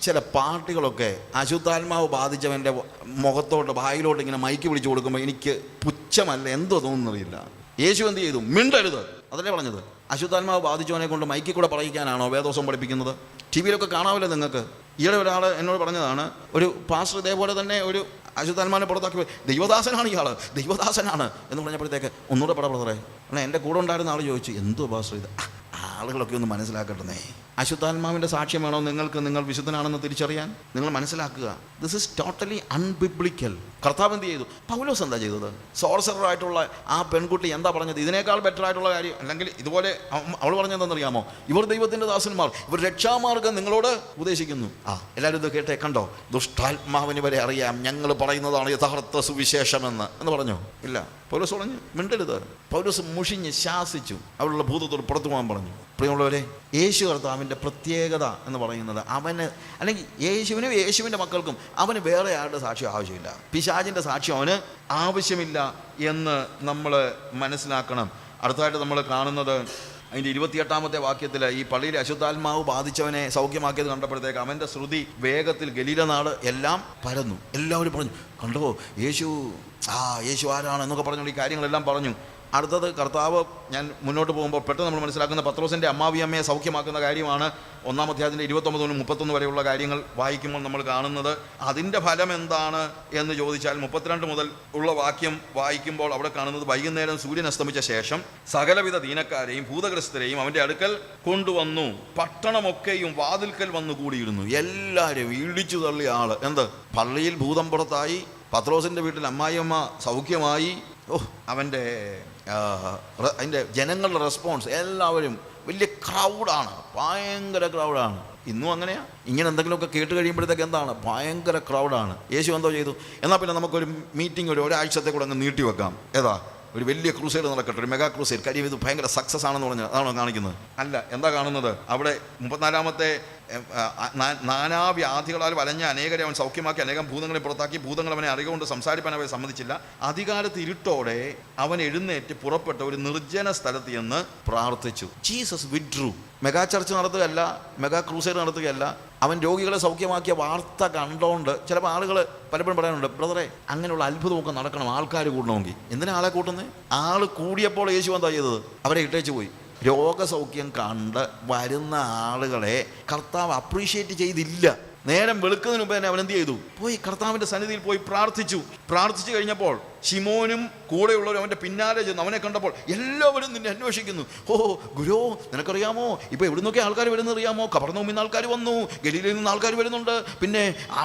ചില പാർട്ടികളൊക്കെ അശുദ്ധാത്മാവ് ബാധിച്ചവന്റെ മുഖത്തോട്ട് ഭായിലോട്ട് ഇങ്ങനെ മൈക്ക് പിടിച്ചു കൊടുക്കുമ്പോൾ എനിക്ക് പുച്ഛമല്ല എന്തോ തോന്നുന്നറിയില്ല യേശു എന്ത് ചെയ്തു? മിണ്ടരുത്. അതല്ലേ പറഞ്ഞത്? അശുദ്ധാത്മാവ് ബാധിച്ചവനെ കൊണ്ട് മൈക്കിൽ കൂടെ പറയിക്കാനാണോ വേദോസം പഠിപ്പിക്കുന്നത്? ടി വിയിലൊക്കെ കാണാമല്ലോ നിങ്ങൾക്ക്. ഈയിടെ ഒരാൾ എന്നോട് പറഞ്ഞതാണ് ഒരു പാസ്റ്റർ ഇതേപോലെ തന്നെ ഒരു അശുദ്ധാത്മാനെ പുറത്താക്കി ദൈവദാസനാണ് ഇയാൾ ദൈവദാസനാണ് എന്ന് പറഞ്ഞപ്പോഴത്തേക്ക് ഒന്നുകൂടെ പട ബ്രദറെ. അല്ല എന്റെ കൂടെ ഉണ്ടായിരുന്ന ആൾ ചോദിച്ചു എന്തോ പാസ്റ്റർ ഇത്? ആളുകളൊക്കെ ഒന്ന് മനസ്സിലാക്കട്ടെ അശുദ്ധാത്മാവിന്റെ സാക്ഷ്യം വേണോ നിങ്ങൾക്ക്? നിങ്ങൾ വിശുദ്ധനാണെന്ന് തിരിച്ചറിയാൻ? നിങ്ങൾ മനസ്സിലാക്കുക. ദിസ് ഇസ് ടോട്ടലി അൺബിബ്ലിക്കൽ കർത്താവ് എന്ത് ചെയ്തു? പൗലോസ് എന്താ ചെയ്തത്? സോർസറായിട്ടുള്ള ആ പെൺകുട്ടി എന്താ പറഞ്ഞത്? ഇതിനേക്കാൾ ബെറ്റർ ആയിട്ടുള്ള കാര്യം അല്ലെങ്കിൽ ഇതുപോലെ അവൾ പറഞ്ഞതെന്നറിയാമോ ഇവർ ദൈവത്തിന്റെ ദാസന്മാർ. ഇവർ രക്ഷാമാർഗം നിങ്ങളോട് ഉപദേശിക്കുന്നു. ആ എല്ലാവരും ഇത് കേട്ടേ കണ്ടോ? ദുഷ്ടാത്മാവിന് വരെ അറിയാം. ഞങ്ങൾ പറയുന്നതാണ് യഥാർത്ഥ സുവിശേഷമെന്ന്. എന്ന് പറഞ്ഞു. ഇല്ല. പൗലോസ് പറഞ്ഞു മിണ്ടരുത്. പൗലോസ് മുഷിഞ്ഞ് ശാസിച്ചു. അവിടെയുള്ള ഭൂതത്തോട് പുറത്തു പോകാൻ പറഞ്ഞു. പ്രിയമുള്ളവരെ യേശു കർത്താവിന്റെ പ്രത്യേകത എന്ന് പറയുന്നത് അവന് അല്ലെങ്കിൽ യേശുവിനും യേശുവിന്റെ മക്കൾക്കും അവന് വേറെ ആരുടെ സാക്ഷ്യം ആവശ്യമില്ല. പിശാചിന്റെ സാക്ഷ്യം അവന് ആവശ്യമില്ല എന്ന് നമ്മൾ മനസ്സിലാക്കണം. അടുത്തതായിട്ട് നമ്മൾ കാണുന്നത് അതിന്റെ ഇരുപത്തിയെട്ടാമത്തെ വാക്യത്തിൽ ഈ പള്ളിയിലെ അശുദ്ധാത്മാവ് ബാധിച്ചവനെ സൗഖ്യമാക്കിയത് കണ്ടപ്പോഴത്തേക്ക് അവന്റെ ശ്രുതി വേഗത്തിൽ ഗലീലനാട് എല്ലാം പരന്നു. എല്ലാവരും പറഞ്ഞു കണ്ടോ യേശു ആ യേശു ആരാണ്? എന്നൊക്കെ പറഞ്ഞു ഈ കാര്യങ്ങളെല്ലാം പറഞ്ഞു. അടുത്തത് കർത്താവ് ഞാൻ മുന്നോട്ട് പോകുമ്പോൾ പെട്ടെന്ന് നമ്മൾ മനസ്സിലാക്കുന്ന പത്രോസിന്റെ അമ്മാവിയമ്മയെ സൗഖ്യമാക്കുന്ന കാര്യമാണ് ഒന്നാം അധ്യായത്തിന്റെ ഇരുപത്തൊമ്പത് മുതൽ മുപ്പത്തൊന്ന് വരെയുള്ള കാര്യങ്ങൾ വായിക്കുമ്പോൾ നമ്മൾ കാണുന്നത്. അതിന്റെ ഫലം എന്താണ് എന്ന് ചോദിച്ചാൽ മുപ്പത്തിരണ്ട് മുതൽ ഉള്ള വാക്യം വായിക്കുമ്പോൾ അവിടെ കാണുന്നത് വൈകുന്നേരം സൂര്യൻ അസ്തമിച്ച ശേഷം സകലവിധ ദീനക്കാരെയും ഭൂതഗ്രസ്തരെയും അവന്റെ അടുക്കൽ കൊണ്ടുവന്നു. പട്ടണമൊക്കെയും വാതിൽക്കൽ വന്നു കൂടിയിരുന്നു. എല്ലാവരും ഇടിച്ചു തള്ളിയ ആൾ. എന്ത്? പള്ളിയിൽ ഭൂതം പുറത്തായി. പത്രോസിന്റെ വീട്ടിൽ അമ്മായിയമ്മ സൗഖ്യമായി. ഓ അവന്റെ അതിന്റെ ജനങ്ങളുടെ റെസ്പോൺസ് എല്ലാവരും വലിയ ക്രൗഡാണ് ഭയങ്കര ക്രൗഡാണ് ഇന്നും അങ്ങനെയാ. ഇങ്ങനെ എന്തെങ്കിലുമൊക്കെ കേട്ട് കഴിയുമ്പോഴത്തേക്ക് എന്താണ്? ഭയങ്കര ക്രൗഡാണ് യേശു എന്തോ ചെയ്തു? എന്നാൽ പിന്നെ നമുക്കൊരു മീറ്റിംഗ് ഒരു ഒരാഴ്ചത്തെ കൂടെ അങ്ങ് നീട്ടി വെക്കാം. ഏതാ? ഒരു വലിയ ക്രൂസൈഡ് നടക്കട്ടെ. ഒരു മെഗാ ക്രൂസൈഡ് കാര്യം ഇത് ഭയങ്കര സക്സസ് ആണെന്ന് പറഞ്ഞാൽ അതാണോ കാണിക്കുന്നത്? അല്ല എന്താ കാണുന്നത്? അവിടെ മുപ്പത്തിനാലാമത്തെ നാനാവ്യാധികളാൽ വലഞ്ഞ അനേകരെ അവൻ സൗഖ്യമാക്കി അനേകം ഭൂതങ്ങളെ പുറത്താക്കി ഭൂതങ്ങൾ അവനെ അറിയുകൊണ്ട് സംസാരിപ്പാൻ അവരെ സമ്മതിച്ചില്ല. അധികാലത്ത് ഇരുട്ടോടെ അവൻ എഴുന്നേറ്റ് പുറപ്പെട്ട ഒരു നിർജന സ്ഥലത്ത് എന്ന് പ്രാർത്ഥിച്ചു. Jesus withdrew. മെഗാ ചർച്ച് നടത്തുകയല്ല മെഗാ ക്രൂസൈഡ് നടത്തുകയല്ല. അവൻ രോഗികളെ സൗഖ്യമാക്കിയ വാർത്ത കണ്ടോണ്ട് ചിലപ്പോൾ ആളുകൾ പലപ്പോഴും പറയാനുണ്ട് ബ്രദറെ അങ്ങനെയുള്ള അത്ഭുതമൊക്കെ നടക്കണം ആൾക്കാർ കൂടണമെങ്കിൽ. എന്തിനാ ആളെ കൂട്ടുന്നത് ആൾ കൂടിയപ്പോൾ യേശു എന്താ ചെയ്തത്? അവരെ ഇട്ടേച്ച് പോയി. രോഗസൗഖ്യം കണ്ട് വരുന്ന ആളുകളെ കർത്താവ് അപ്രീഷിയേറ്റ് ചെയ്തില്ല. നേരം വെളുക്കുന്നതിന് മുമ്പ് തന്നെ അവൻ എന്ത് ചെയ്തു? പോയി കർത്താവിന്റെ സന്നിധിയിൽ പോയി പ്രാർത്ഥിച്ചു. പ്രാർത്ഥിച്ചു കഴിഞ്ഞപ്പോൾ ഷിമോനും കൂടെയുള്ളവരും അവന്റെ പിന്നാലെ ചെന്ന്. അവനെ കണ്ടപ്പോൾ എല്ലാവരും നിന്നെ അന്വേഷിക്കുന്നു. ഓ ഗുരോ നിനക്കറിയാമോ? ഇപ്പോൾ എവിടെ നിന്നൊക്കെ ആൾക്കാർ വരുന്നത് അറിയാമോ? കവർന്നൂമിൽ നിന്ന് ആൾക്കാർ വന്നു. ഗലീലയിൽ നിന്ന് ആൾക്കാർ വരുന്നുണ്ട്. പിന്നെ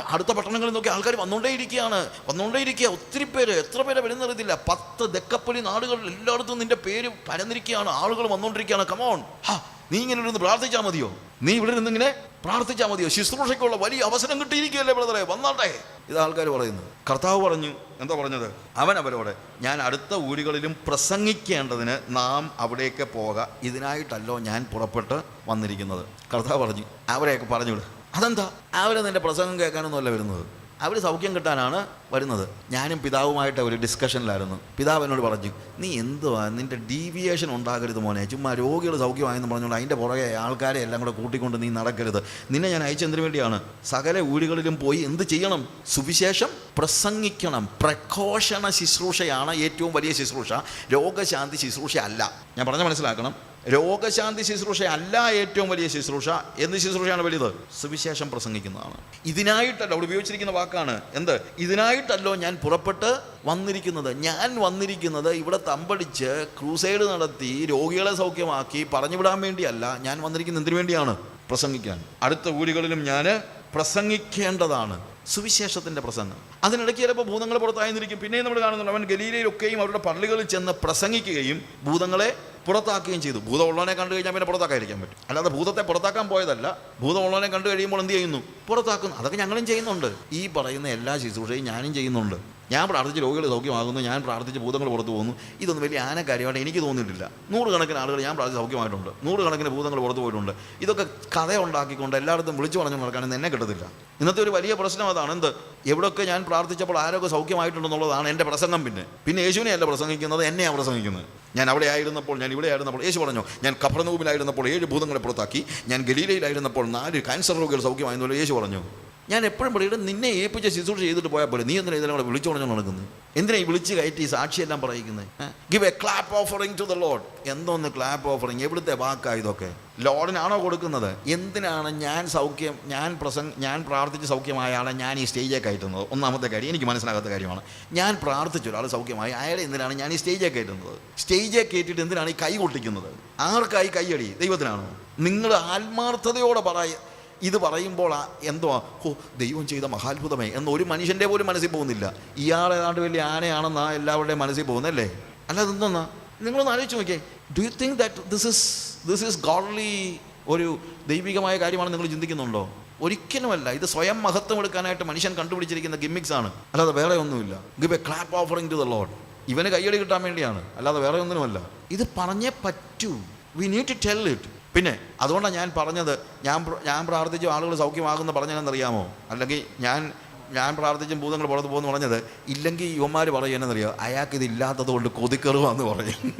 അടുത്ത പട്ടണങ്ങളിൽ നിന്നൊക്കെ ആൾക്കാർ വന്നുകൊണ്ടേ ഇരിക്കുകയാണ്. വന്നുകൊണ്ടേ ഇരിക്കുക. ഒത്തിരി പേര് എത്ര പേരെ വരുന്നറിയത്തില്ല പത്ത് ദക്കപ്പലി നാടുകളിൽ എല്ലായിടത്തും നിന്റെ പേര് പരന്നിരിക്കുകയാണ്. ആളുകൾ വന്നുകൊണ്ടിരിക്കുകയാണ് കമോൺ ഹാ നീ ഇങ്ങനെ ഇരുന്ന് പ്രാർത്ഥിച്ചാൽ മതിയോ? നീ ഇവിടെ നിന്ന് ഇങ്ങനെ പ്രാർത്ഥിച്ചാൽ മതിയോ? ശുശ്രൂഷയ്ക്കുള്ള വലിയ അവസരം കിട്ടിയിരിക്കുകയല്ലേ ബ്രദറെ? വന്നാട്ടെ. ഇത് ആൾക്കാർ പറയുന്നു. കർത്താവ് പറഞ്ഞു എന്താ പറഞ്ഞത്? അവൻ അവരോട് ഞാൻ അടുത്ത ഊരുകളിലും പ്രസംഗിക്കേണ്ടതിന് നാം അവിടേക്ക് പോക. ഇതിനായിട്ടല്ലോ ഞാൻ പുറപ്പെട്ട് വന്നിരിക്കുന്നത്. കർത്താവ് പറഞ്ഞു അവരെയൊക്കെ പറഞ്ഞുവിട്. അതെന്താ? അവരെ നിന്റെ പ്രസംഗം കേൾക്കാനൊന്നുമല്ല വരുന്നത്. അവർ സൗഖ്യം കിട്ടാനാണ് വരുന്നത്. ഞാനും പിതാവുമായിട്ട് ഒരു ഡിസ്കഷനിലായിരുന്നു പിതാവ് എന്നോട് പറഞ്ഞു നീ എന്തുവാ? നിന്റെ ഡീവിയേഷൻ ഉണ്ടാകരുത് മോനെ. ചുമ്മാ രോഗികൾ സൗഖ്യമായെന്ന് പറഞ്ഞുകൊണ്ട് അതിന്റെ പുറകെ ആൾക്കാരെ എല്ലാം കൂടെ കൂട്ടിക്കൊണ്ട് നീ നടക്കരുത്. നിന്നെ ഞാൻ അയച്ചതിന് വേണ്ടിയാണ്. സകല ഊരുകളിലും പോയി എന്ത് ചെയ്യണം? സുവിശേഷം പ്രസംഗിക്കണം. പ്രഘോഷണ ശുശ്രൂഷയാണ് ഏറ്റവും വലിയ ശുശ്രൂഷ. രോഗശാന്തി ശുശ്രൂഷ അല്ല ഞാൻ പറഞ്ഞ മനസ്സിലാക്കണം. രോഗശാന്തി ശുശ്രൂഷ അല്ല ഏറ്റവും വലിയ ശുശ്രൂഷ. എന്ത് ശുശ്രൂഷയാണ് വലുത് സുവിശേഷം പ്രസംഗിക്കുന്നതാണ്. ഇതിനായിട്ടല്ല അവിടെ ഉപയോഗിച്ചിരിക്കുന്ന വാക്കാണ്. എന്ത്? ഇതിനായിട്ടല്ലോ ഞാൻ പുറപ്പെട്ട് വന്നിരിക്കുന്നത്. ഞാൻ വന്നിരിക്കുന്നത് ഇവിടെ തമ്പടിച്ച് ക്രൂസൈഡ് നടത്തി രോഗികളെ സൗഖ്യമാക്കി പറഞ്ഞുവിടാൻ വേണ്ടിയല്ല. ഞാൻ വന്നിരിക്കുന്നത് എന്തിനു വേണ്ടിയാണ്? പ്രസംഗിക്കാൻ. അടുത്ത ഊരുകളിലും ഞാൻ പ്രസംഗിക്കേണ്ടതാണ്. സുവിശേഷത്തിന്റെ പ്രസംഗം. അതിനിടയ്ക്ക് ചിലപ്പോൾ ഭൂതങ്ങൾ പുറത്തായിരിക്കും പിന്നെയും നമ്മൾ കാണുന്നുണ്ട്. അവൻ ഗലീലയിലൊക്കെയും അവരുടെ പള്ളികളിൽ ചെന്ന് പ്രസംഗിക്കുകയും ഭൂതങ്ങളെ പുറത്താക്കുകയും ചെയ്തു. ഭൂതമുള്ളവനെ കണ്ടു കഴിഞ്ഞാൽ പിന്നെ പുറത്താക്കാതിരിക്കാൻ പറ്റും. അല്ലാതെ ഭൂതത്തെ പുറത്താക്കാൻ പോയതല്ല ഭൂതമുള്ളവനെ കണ്ടു കഴിയുമ്പോൾ എന്ത് ചെയ്യുന്നു? പുറത്താക്കുന്നു. അതൊക്കെ ഞങ്ങളും ചെയ്യുന്നുണ്ട്. ഈ പറയുന്ന എല്ലാ ശുശ്രൂഷയും ഞാനും ചെയ്യുന്നുണ്ട്. ഞാൻ പ്രാർത്ഥിച്ച് രോഗികൾ സൗഖ്യമാകുന്നു ഞാൻ പ്രാർത്ഥിച്ച് ഭൂതങ്ങൾ പുറത്തു പോകുന്നു. ഇതൊന്നും വലിയ ആന കാര്യമായിട്ട് എനിക്ക് തോന്നിയിട്ടില്ല. നൂറുകണക്കിന് ആളുകൾ ഞാൻ പ്രാർത്ഥിച്ച് സൗഖ്യമായിട്ടുണ്ട്. നൂറുകണക്കിന് ഭൂതങ്ങൾ പുറത്തു പോയിട്ടുണ്ട്. ഇതൊക്കെ കഥ ഉണ്ടാക്കിക്കൊണ്ട് എല്ലായിടത്തും വിളിച്ചു പറഞ്ഞു നടക്കാനൊന്നും എന്നെ കിട്ടത്തില്ല. ഇന്നത്തെ ഒരു വലിയ പ്രശ്നം അതാണ്. എന്ത്? എവിടെയൊക്കെ ഞാൻ പ്രാർത്ഥിച്ചപ്പോൾ ആരൊക്കെ സൗഖ്യമായിട്ടുണ്ടെന്നുള്ളതാണ് എന്റെ പ്രസംഗം പിന്നെ. പിന്നെ യേശുവിനെ അല്ല പ്രസംഗിക്കുന്നത് എന്നെയാണ് പ്രസംഗിക്കുന്നത്. ഞാൻ അവിടെ ആയിരുന്നപ്പോൾ ഞാൻ ഇവിടെ ആയിരുന്നപ്പോൾ യേശു പറഞ്ഞു ഞാൻ കപ്രനൂപിലായിരുന്നപ്പോൾ ഏഴ് ഭൂതങ്ങളെ പുറത്താക്കി ഞാൻ ഗലീലയിലായിരുന്നപ്പോൾ നാല് ക്യാൻസർ രോഗികൾ സൗഖ്യമായിരുന്നല്ലോ യേശു പറഞ്ഞു. ഞാൻ എപ്പോഴും പറയും നിന്നെ ഏൽപ്പിച്ച ശുശ്രൂഷ ചെയ്തിട്ട് പോയാൽ പോലെ നീ എന്തിനാ ഇതിനെ വിളിച്ചു പറഞ്ഞു നടക്കുന്നത് എന്തിനാ ഈ വിളിച്ച് കയറ്റി സാക്ഷിയെല്ലാം പറയിക്കുന്നത് give a clap offering to the Lord എന്തോന്ന് ക്ലാപ്പ് ഓഫറിങ് എവിടുത്തെ വാക്കാ ഇതൊക്കെ? ലോഡിനാണോ കൊടുക്കുന്നത്? എന്തിനാണ് ഞാൻ സൗഖ്യം ഞാൻ പ്രസംഗ ഞാൻ പ്രാർത്ഥിച്ച് സൗഖ്യമായ ഞാൻ ഈ സ്റ്റേജേ കയറ്റുന്നത്? ഒന്നാമത്തെ കാര്യം എനിക്ക് മനസ്സിലാകാത്ത കാര്യമാണ്. ഞാൻ പ്രാർത്ഥിച്ചു ഒരാൾ സൗഖ്യമായി. അയാളെ എന്തിനാണ് ഞാൻ ഈ സ്റ്റേജേ കയറ്റുന്നത്? സ്റ്റേജേ കയറ്റിയിട്ട് എന്തിനാണ് ഈ കൈ കൊട്ടിക്കുന്നത് ആർക്കായി കൈയടി? ദൈവത്തിനാണോ? നിങ്ങൾ ആത്മാർത്ഥതയോടെ പറയ ഇത് പറയുമ്പോൾ എന്തോ ഹോ ദൈവം ചെയ്ത മഹാത്ഭുതമേ. എന്ന് ഒരു മനുഷ്യന്റെ പോലും മനസ്സിൽ പോകുന്നില്ല. ഇയാൾ ഏതാണ്ട് വലിയ ആനയാണെന്നാ എല്ലാവരുടെയും മനസ്സിൽ പോകുന്നല്ലേ അല്ല അതെന്തെന്നാ? നിങ്ങളൊന്ന് ആലോചിച്ച് നോക്കിയേ. Do you think that this is this is godly ഒരു ദൈവികമായ കാര്യമാണ് നിങ്ങൾ ചിന്തിക്കുന്നുണ്ടോ? ഒരിക്കലുമല്ല. ഇത് സ്വയം മഹത്വം എടുക്കാനായിട്ട് മനുഷ്യൻ കണ്ടുപിടിച്ചിരിക്കുന്ന ഗിമ്മിക്സ് ആണ്. അല്ലാതെ വേറെ ഒന്നുമില്ല. Give a clap offering to the Lord ഇവന് കൈയടി കിട്ടാൻ വേണ്ടിയാണ്. അല്ലാതെ വേറെ ഒന്നിനുമല്ല. ഇത് പറഞ്ഞേ പറ്റൂ. We need to tell it പിന്നെ അതുകൊണ്ടാണ് ഞാൻ പറഞ്ഞത് ഞാൻ ഞാൻ പ്രാർത്ഥിച്ചു ആളുകൾ സൗഖ്യമാകുന്ന പറഞ്ഞതെന്നറിയാമോ അല്ലെങ്കിൽ ഞാൻ ഞാൻ പ്രാർത്ഥിച്ചും ഭൂതങ്ങൾ പുറത്ത് പോകുന്നു പറഞ്ഞത് ഇല്ലെങ്കിൽ യുവന്മാർ പറയുന്നതെന്നറിയോ അയാൾക്ക് ഇതില്ലാത്തത് കൊണ്ട് കൊതിക്കറുവാന്ന് പറയും.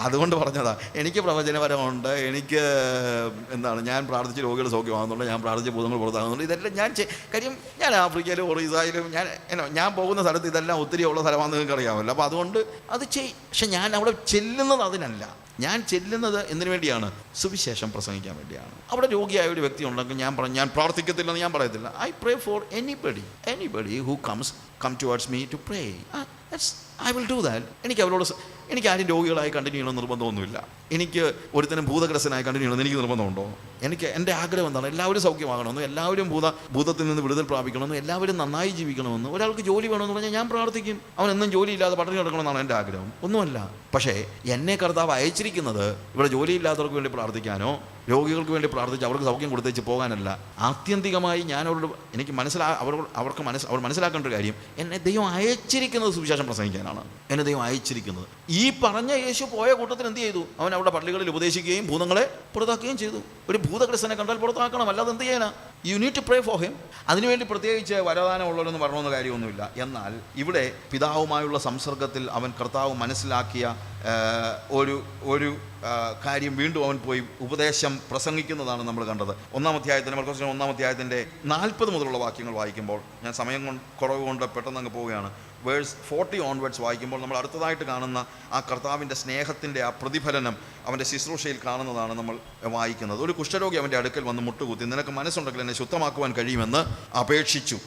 അതുകൊണ്ട് പറഞ്ഞതാ. എനിക്ക് പ്രവചനപരമുണ്ട് എനിക്ക് എന്താണ് ഞാൻ പ്രാർത്ഥിച്ച് രോഗികൾ സൗഖ്യമാകുന്നുണ്ട് ഞാൻ പ്രാർത്ഥിച്ച് ഭൂതങ്ങൾ പുറത്താകുന്നുണ്ട് ഇതെല്ലാം ഞാൻ കാര്യം ഞാൻ ആഫ്രിക്കയിലും ഒറീസായാലും ഞാൻ ഞാൻ പോകുന്ന സ്ഥലത്ത് ഇതെല്ലാം ഒത്തിരി ഉള്ള സ്ഥലമാണെന്ന് നിങ്ങൾക്ക് അറിയാമല്ലോ അപ്പോൾ അതുകൊണ്ട് അത് ചെയ് പക്ഷെ ഞാൻ അവിടെ ചെല്ലുന്നത് അതിനല്ല. ഞാൻ ചെല്ലുന്നത് എന്തിനു വേണ്ടിയാണ്? സുവിശേഷം പ്രസംഗിക്കാൻ വേണ്ടിയാണ്. അവിടെ രോഗിയായ ഒരു വ്യക്തി ഉണ്ടെങ്കിൽ ഞാൻ പറഞ്ഞു ഞാൻ പ്രാർത്ഥിക്കത്തില്ലെന്ന് ഞാൻ പറയത്തില്ല. I pray for anybody anybody who comes come towards me to pray I will do that എനിക്ക് അവരോട് എനിക്ക് ആരും രോഗികളായി കണ്ടിന്യൂ ചെയ്യണമെന്ന് നിർബന്ധമൊന്നുമില്ല. എനിക്ക് ഒരുത്തനും ഭൂതഗ്രസ്തനായി കണ്ടിന്യൂ ചെയ്യണമെന്ന് എനിക്ക് നിർബന്ധമുണ്ടോ? എനിക്ക് എന്റെ ആഗ്രഹം എന്താണ്? എല്ലാവരും സൗഖ്യമാകണമെന്നും എല്ലാവരും ഭൂത ഭൂതത്തിൽ നിന്ന് വിടുതൽ പ്രാപിക്കണമെന്നും എല്ലാവരും നന്നായി ജീവിക്കണമെന്നും ഒരാൾക്ക് ജോലി വേണമെന്ന് പറഞ്ഞാൽ ഞാൻ പ്രാർത്ഥിക്കും. അവൻ എന്നും ജോലിയില്ലാതെ പട്ടണി കിടക്കണമെന്നാണ് എന്റെ ആഗ്രഹം. ഒന്നുമല്ല. പക്ഷേ എന്നെ കർത്താവ് അയച്ചിരിക്കുന്നത് ഇവിടെ ജോലിയില്ലാത്തവർക്ക് വേണ്ടി പ്രാർത്ഥിക്കാനോ രോഗികൾക്ക് വേണ്ടി പ്രാർത്ഥിച്ച് അവർക്ക് സൗഖ്യം കൊടുത്തേച്ച് പോകാനല്ല. ആത്യന്തികമായി ഞാൻ അവരോട് എനിക്ക് മനസ്സിലാ അവർ അവർക്ക് മനസ്സ് അവർ മനസ്സിലാക്കേണ്ട ഒരു കാര്യം എന്നെ ദൈവം അയച്ചിരിക്കുന്നത് സുവിശേഷം പ്രസംഗിക്കാനാണ്. എന്നെ ദൈവം അയച്ചിരിക്കുന്നത്. ഈ പറഞ്ഞ യേശു പോയ കൂട്ടത്തിൽ എന്ത് ചെയ്തു? അവൻ അവിടെ പള്ളികളിൽ ഉപദേശിക്കുകയും ഭൂതങ്ങളെ പുറത്താക്കുകയും ചെയ്തു. ഒരു ഭൂതകൃഷ്ണനെ കണ്ടാൽ പുറത്താക്കണം അല്ലാതെ എന്ത് ചെയ്യാനാ? You need to pray for him അതിനുവേണ്ടി പ്രത്യേകിച്ച് വരദാനമുള്ളവരെന്ന് പറഞ്ഞൊന്നും കാര്യമൊന്നുമില്ല. എന്നാൽ ഇവിടെ പിതാവുമായുള്ള സംസർഗത്തിൽ അവൻ കർത്താവ് മനസ്സിലാക്കിയ ഒരു ഒരു കാര്യം വീണ്ടും അവൻ പോയി ഉപദേശം പ്രസംഗിക്കുന്നതാണ് നമ്മൾ കണ്ടത്. ഒന്നാം അധ്യായത്തിന് മർക്കോസിന്റെ ഒന്നാം അധ്യായത്തിന്റെ നാൽപ്പത് മുതലുള്ള വാക്യങ്ങൾ വായിക്കുമ്പോൾ ഞാൻ സമയം കൊണ്ട് കുറവ് കൊണ്ട് പെട്ടെന്ന് അങ്ങ് പോവുകയാണ്. വേഴ്സ് ഫോർട്ടി ഓൺവേർഡ്സ് വായിക്കുമ്പോൾ നമ്മൾ അടുത്തതായിട്ട് കാണുന്ന ആ കർത്താവിന്റെ സ്നേഹത്തിന്റെ ആ പ്രതിഫലനം അവന്റെ ശുശ്രൂഷയിൽ കാണുന്നതാണ് നമ്മൾ വായിക്കുന്നത്. ഒരു കുഷ്ഠരോഗി അവന്റെ അടുക്കൽ വന്ന് മുട്ടുകുത്തി നിനക്ക് മനസ്സുണ്ടെങ്കിൽ എന്നെ ശുദ്ധമാക്കുവാൻ കഴിയുമെന്ന് അപേക്ഷിച്ചു.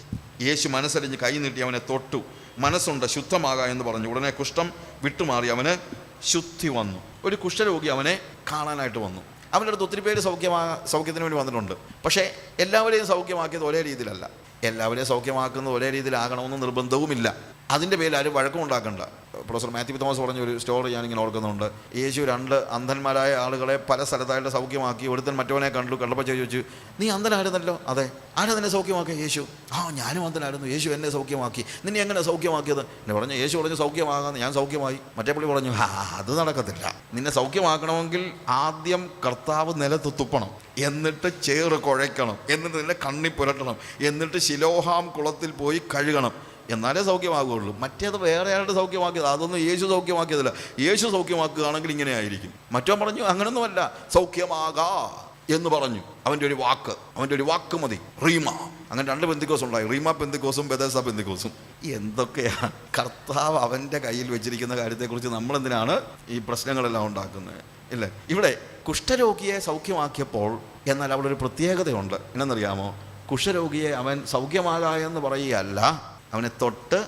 യേശു മനസ്സറിഞ്ഞ് കൈ നീട്ടി അവനെ തൊട്ടു. മനസ്സുണ്ട് ശുദ്ധമാകാ എന്ന് പറഞ്ഞു. ഉടനെ കുഷ്ഠം വിട്ടുമാറി അവന് ശുദ്ധി വന്നു. ഒരു കുഷ്ഠരോഗി അവനെ കാണാനായിട്ട് വന്നു. അവന്റെ അടുത്ത് ഒത്തിരി പേര് സൗഖ്യമാ സൗഖ്യത്തിന് വേണ്ടി വന്നിട്ടുണ്ട്. പക്ഷേ എല്ലാവരെയും സൗഖ്യമാക്കിയത് ഒരേ രീതിയിലല്ല. എല്ലാവരെയും സൗഖ്യമാക്കുന്നത് ഒരേ രീതിയിലാകണമെന്ന് നിർബന്ധവുമില്ല. അതിന്റെ പേരിൽ ആരും വഴക്കമുണ്ടാക്കണ്ട പ്രൊഫസർ മാത്യു തോമസ് പറഞ്ഞ ഒരു സ്റ്റോറി ഞാനിങ്ങനെ ഓർക്കുന്നുണ്ട്. യേശു രണ്ട് അന്ധന്മാരായ ആളുകളെ പല സ്ഥലത്തായിട്ട് സൗഖ്യമാക്കി ഒരുത്തൻ മറ്റവനെ കണ്ടു കണ്ടപ്പോൾ ചോദിച്ചു നീ അന്ധനായിരുന്നല്ലോ? അതെ. ആരാ നിന്നെ സൗഖ്യമാക്കി യേശു. ആ ഞാനും അന്ധനായിരുന്നു. യേശു എന്നെ സൗഖ്യമാക്കി. നിന്നെ എങ്ങനെ സൗഖ്യമാക്കിയത്? എന്നെ പറഞ്ഞു യേശു പറഞ്ഞു സൗഖ്യമാകാന്ന്. ഞാൻ സൗഖ്യമായി. മറ്റേ പുള്ളി പറഞ്ഞു ആ അത് നടക്കത്തില്ല. നിന്നെ സൗഖ്യമാക്കണമെങ്കിൽ ആദ്യം കർത്താവ് നിലത്ത് തുപ്പണം. എന്നിട്ട് ചേറ് കുഴയ്ക്കണം. എന്നിട്ട് നിന്നെ കണ്ണി പുരട്ടണം. എന്നിട്ട് ശിലോഹാം കുളത്തിൽ പോയി കഴുകണം. എന്നാലേ സൗഖ്യമാകുകയുള്ളൂ. മറ്റേത് വേറെ ആരുടെ സൗഖ്യമാക്കിയത്? അതൊന്നും യേശു സൗഖ്യമാക്കിയതല്ല. യേശു സൗഖ്യമാക്കുകയാണെങ്കിൽ ഇങ്ങനെ ആയിരിക്കും. മറ്റോ പറഞ്ഞു അങ്ങനൊന്നുമല്ല. സൗഖ്യമാകാ എന്ന് പറഞ്ഞു. അവന്റെ ഒരു വാക്ക്. അവന്റെ ഒരു വാക്ക് മതി. റീമ. അങ്ങനെ രണ്ട് പെന്തിക്കോസ് ഉണ്ടായി. റീമ പെന്തിക്കോസും ബദേസ പെന്തിക്കോസും. എന്തൊക്കെയാണ് കർത്താവ് അവന്റെ കയ്യിൽ വെച്ചിരിക്കുന്ന കാര്യത്തെക്കുറിച്ച് നമ്മളെന്തിനാണ് ഈ പ്രശ്നങ്ങളെല്ലാം ഉണ്ടാക്കുന്നത്? ഇല്ലേ? ഇവിടെ കുഷ്ഠരോഗിയെ സൗഖ്യമാക്കിയപ്പോൾ എന്നാൽ അവിടെ ഒരു പ്രത്യേകതയുണ്ട്. എന്നറിയാമോ കുഷ്ഠരോഗിയെ അവൻ സൗഖ്യമാകാ എന്ന് പറയുകയല്ല. അവനെ തൊട്ട്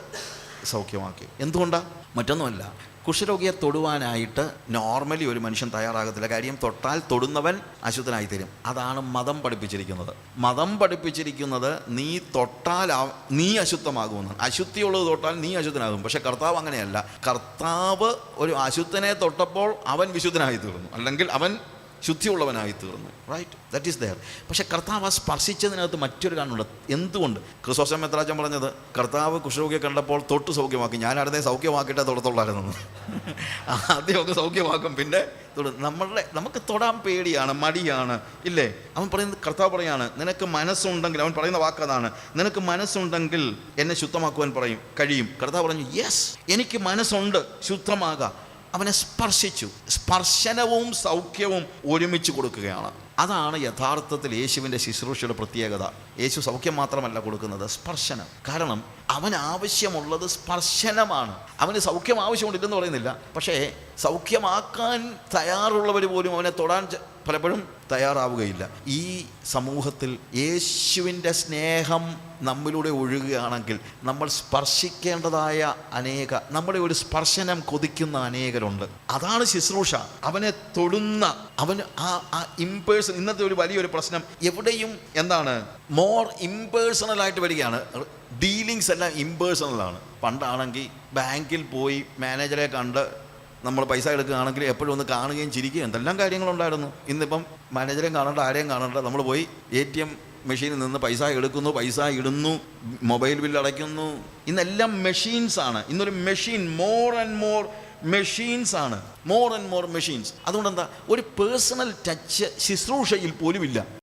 സൗഖ്യമാക്കി. എന്തുകൊണ്ടാണ് മറ്റൊന്നുമല്ല. കുഷ്ഠരോഗിയെ തൊടുവാനായിട്ട് നോർമലി ഒരു മനുഷ്യൻ തയ്യാറാകത്തില്ല. കാര്യം തൊട്ടാൽ തൊടുന്നവൻ അശുദ്ധനായി തരും അതാണ് മതം പഠിപ്പിച്ചിരിക്കുന്നത്. മതം പഠിപ്പിച്ചിരിക്കുന്നത് നീ തൊട്ടാൽ നീ അശുദ്ധമാകുമെന്നാണ് അശുദ്ധിയുള്ളത് തൊട്ടാൽ നീ അശുദ്ധനാകും. പക്ഷെ കർത്താവ് അങ്ങനെയല്ല. കർത്താവ് ഒരു അശുദ്ധനെ തൊട്ടപ്പോൾ അവൻ വിശുദ്ധനായി തീർന്നു അല്ലെങ്കിൽ അവൻ ശുദ്ധിയുള്ളവനായി തീർന്നു റൈറ്റ് ദറ്റ് ഈസ് ദയർ പക്ഷേ കർത്താവ് ആ സ്പർശിച്ചതിനകത്ത് മറ്റൊരു കാണുന്നുണ്ട് എന്തുകൊണ്ട്? ക്രിസോസം മെത്രാജൻ പറഞ്ഞത് കർത്താവ് കുഷ്ഠരോഗിയെ കണ്ടപ്പോൾ തൊട്ട് സൗഖ്യമാക്കി. ഞാൻ അടുത്തേ സൗഖ്യമാക്കിയിട്ടേ തൊടത്തുള്ളായിരുന്നു ആദ്യമൊക്കെ സൗഖ്യമാക്കും പിന്നെ നമ്മളുടെ നമുക്ക് തൊടാൻ പേടിയാണ് മടിയാണ്. ഇല്ലേ? അവൻ പറയുന്നത് കർത്താവ് പറയാണ് നിനക്ക് മനസ്സുണ്ടെങ്കിൽ അവൻ പറയുന്ന വാക്കതാണ് നിനക്ക് മനസ്സുണ്ടെങ്കിൽ എന്നെ ശുദ്ധമാക്കുവാൻ പറയും കഴിയും. കർത്താവ് പറഞ്ഞു യെസ് എനിക്ക് മനസ്സുണ്ട് ശുദ്ധമാകാം. അവനെ സ്പർശിച്ചു. സ്പർശനവും സൗഖ്യവും ഒരുമിച്ച് കൊടുക്കുകയാണ്. അതാണ് യഥാർത്ഥത്തിൽ യേശുവിന്റെ ശുശ്രൂഷയുടെ പ്രത്യേകത. യേശു സൗഖ്യം മാത്രമല്ല കൊടുക്കുന്നത് സ്പർശനം. കാരണം അവൻ ആവശ്യമുള്ളത് സ്പർശനമാണ്. അവന് സൗഖ്യം ആവശ്യമുണ്ടില്ലെന്ന് പറയുന്നില്ല. പക്ഷേ സൗഖ്യമാക്കാൻ തയ്യാറുള്ളവർ പോലും അവനെ തൊടാൻ പലപ്പോഴും തയ്യാറാവുകയില്ല. ഈ സമൂഹത്തിൽ യേശുവിന്റെ സ്നേഹം നമ്മിലൂടെ ഒഴുകുകയാണെങ്കിൽ നമ്മൾ സ്പർശിക്കേണ്ടതായ അനേക നമ്മുടെ ഒരു സ്പർശനം കൊതിക്കുന്ന അനേകരുണ്ട്. അതാണ് ശുശ്രൂഷ. അവനെ തൊടുന്ന അവന് ആ ആ ഇമ്പേഴ്സൺ ഇന്നത്തെ ഒരു വലിയൊരു പ്രശ്നം എവിടെയും എന്താണ്? മോർ ഇമ്പേഴ്സണലായിട്ട് വരികയാണ്. ഡീലിങ്സ് എല്ലാം ഇമ്പേഴ്സണലാണ് പണ്ടാണെങ്കിൽ ബാങ്കിൽ പോയി മാനേജറെ കണ്ട് നമ്മൾ പൈസ എടുക്കുകയാണെങ്കിൽ എപ്പോഴും ഒന്ന് കാണുകയും ചിരിക്കുകയും എന്തെല്ലാം കാര്യങ്ങളുണ്ടായിരുന്നു. ഇന്നിപ്പം മാനേജറെയും കാണണ്ട ആരെയും കാണണ്ട. നമ്മൾ പോയി എ ടി എം മെഷീനിൽ നിന്ന് പൈസ എടുക്കുന്നു പൈസ ഇടുന്നു മൊബൈൽ ബില്ല് അടയ്ക്കുന്നു. ഇന്നെല്ലാം മെഷീൻസ് ആണ്. ഇന്നൊരു machine more and more machines ആണ്. മോർ ആൻഡ് മോർ മെഷീൻസ് അതുകൊണ്ട് എന്താ ഒരു പേഴ്സണൽ ടച്ച് ശുശ്രൂഷയിൽ പോലുമില്ല.